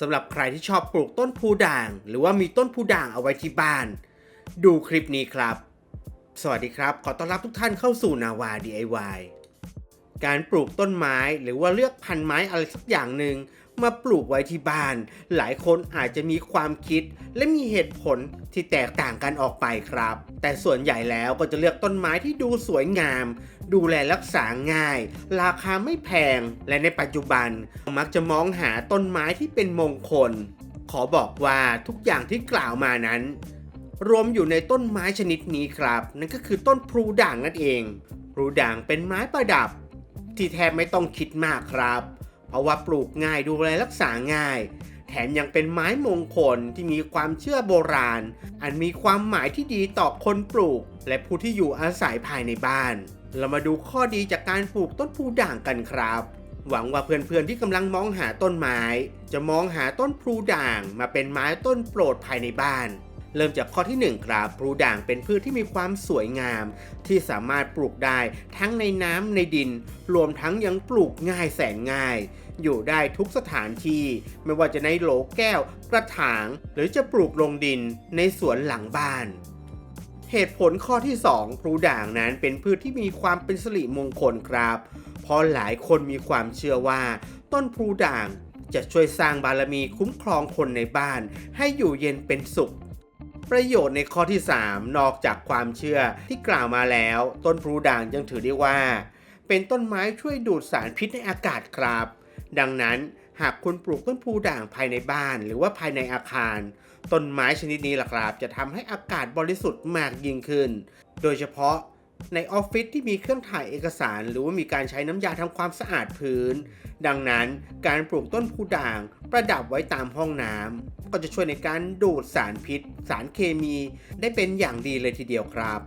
สำหรับใครที่ชอบปลูกต้นพูด่าง หรือว่ามีต้นพูด่างเอาไว้ที่บ้าน ดูคลิปนี้ครับ สวัสดีครับ ขอต้อนรับทุกท่านเข้าสู่นาวา DIY การปลูกต้นไม้หรือว่าเลือกพันไม้อะไรสักอย่างหนึ่ง มาปลูกไว้ที่บ้าน หลายคนอาจจะมีความคิด และมีเหตุผลที่แตกต่างกันออกไปครับ แต่ส่วนใหญ่แล้วก็จะเลือกต้นไม้ที่ดูสวยงาม ดูแลรักษาง่าย ราคาไม่แพง และในปัจจุบัน มักจะมองหาต้นไม้ที่เป็นมงคล ขอบอกว่าทุกอย่างที่กล่าวมานั้น รวมอยู่ในต้นไม้ชนิดนี้ครับ นั่นก็คือต้นพลูด่างนั่นเองพลูด่างเป็นไม้ประดับ ที่แทบไม่ต้องคิดมากครับ เพราะว่าปลูกง่ายดูแลรักษาง่าย แถมยังเป็นไม้มงคลที่มีความเชื่อโบราณ อันมีความหมายที่ดีต่อคนปลูก และผู้ที่อยู่อาศัยภายในบ้าน เรามาดูข้อดีจากการปลูกต้นพลูด่างกันครับ หวังว่าเพื่อนๆที่กำลังมองหาต้นไม้ จะมองหาต้นพลูด่างมาเป็นไม้ต้นโปรดภายในบ้าน เริ่มจากข้อที่ 1 ครับพลูด่างเป็นพืชที่มีความสวยงาม ที่สามารถปลูกได้ทั้งในน้ำในดิน รวมทั้งยังปลูกง่ายแสนง่าย อยู่ได้ทุกสถานที่ ไม่ว่าจะในโหลแก้ว กระถาง หรือจะปลูกลงดินในสวนหลังบ้านเหตุผลข้อที่ 2 พลูด่างนั้นเป็นพืชที่มีความเป็นสิริมงคลครับ เพราะหลายคนมีความเชื่อว่า ต้นพลูด่างจะช่วยสร้างบารมีคุ้มครองคนในบ้าน ให้อยู่เย็นเป็นสุข ประโยชน์ในข้อที่ 3 นอกจากความเชื่อที่กล่าวมาแล้ว ต้นพลูด่างยังถือได้ว่า เป็นต้นไม้ช่วยดูดสารพิษในอากาศครับ ดังนั้นหากคุณปลูกต้นพลูด่างภายในบ้านหรือว่าภายในอาคาร ต้นไม้ชนิดนี้ล่ะครับ จะทำให้อากาศบริสุทธิ์มากยิ่งขึ้น โดยเฉพาะ ในออฟฟิศที่มีเครื่องถ่ายเอกสาร หรือว่ามีการใช้น้ำยาทำความสะอาดพื้น ดังนั้นการปลูกต้นพลูด่างประดับไว้ตามห้องน้ำก็จะช่วยในการดูดสารพิษ สารเคมี ได้เป็นอย่างดีเลยทีเดียวครับ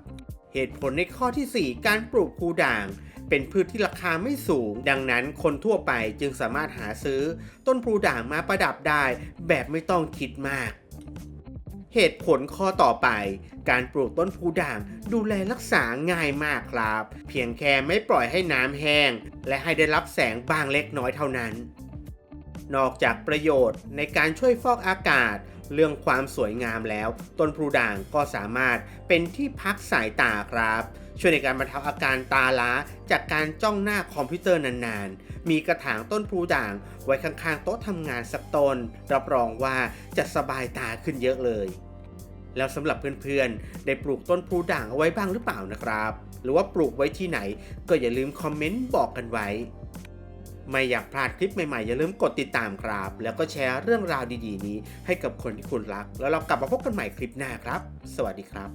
เหตุผลในข้อทีสี่4 การปลูกพลูด่าง เป็นพืชที่ราคาไม่สูง ดังนั้นคนทั่วไปจึงสามารถหาซื้อ ต้นพลูด่างมาประดับได้ แบบไม่ต้องคิดมาก เหตุผลข้อต่อไป การปลูกต้นพูด่างดูแลรักษาง่ายมากครับ เพียงแค่ไม่ปล่อยให้น้ำแห้ง และให้ได้รับแสงบางเล็กน้อยเท่านั้น นอกจากประโยชน์ในการช่วยฟอกอากาศ เรื่องความสวยงามแล้ว ต้นพลูด่างก็สามารถเป็นที่พักสายตาครับช่วยในการบรรเทาอาการตาล้าจากการจ้องหน้าคอมพิวเตอร์นานๆ มีกระถางต้นพลูด่างไว้ข้างๆ โต๊ะทำงานสักต้น รับรองว่าจะสบายตาขึ้นเยอะเลย แล้วสำหรับเพื่อนๆ ได้ปลูกต้นพลูด่างเอาไว้บ้างหรือเปล่านะครับ หรือว่าปลูกไว้ที่ไหน ก็อย่าลืมคอมเมนต์บอกกันไว้ ไม่อยากพลาดคลิปใหม่ๆ อย่าลืมกดติดตามครับ แล้วก็แชร์เรื่องราวดีๆ นี้ให้กับคนที่คุณรัก แล้วเรากลับมาพบกันใหม่คลิปหน้าครับ สวัสดีครับ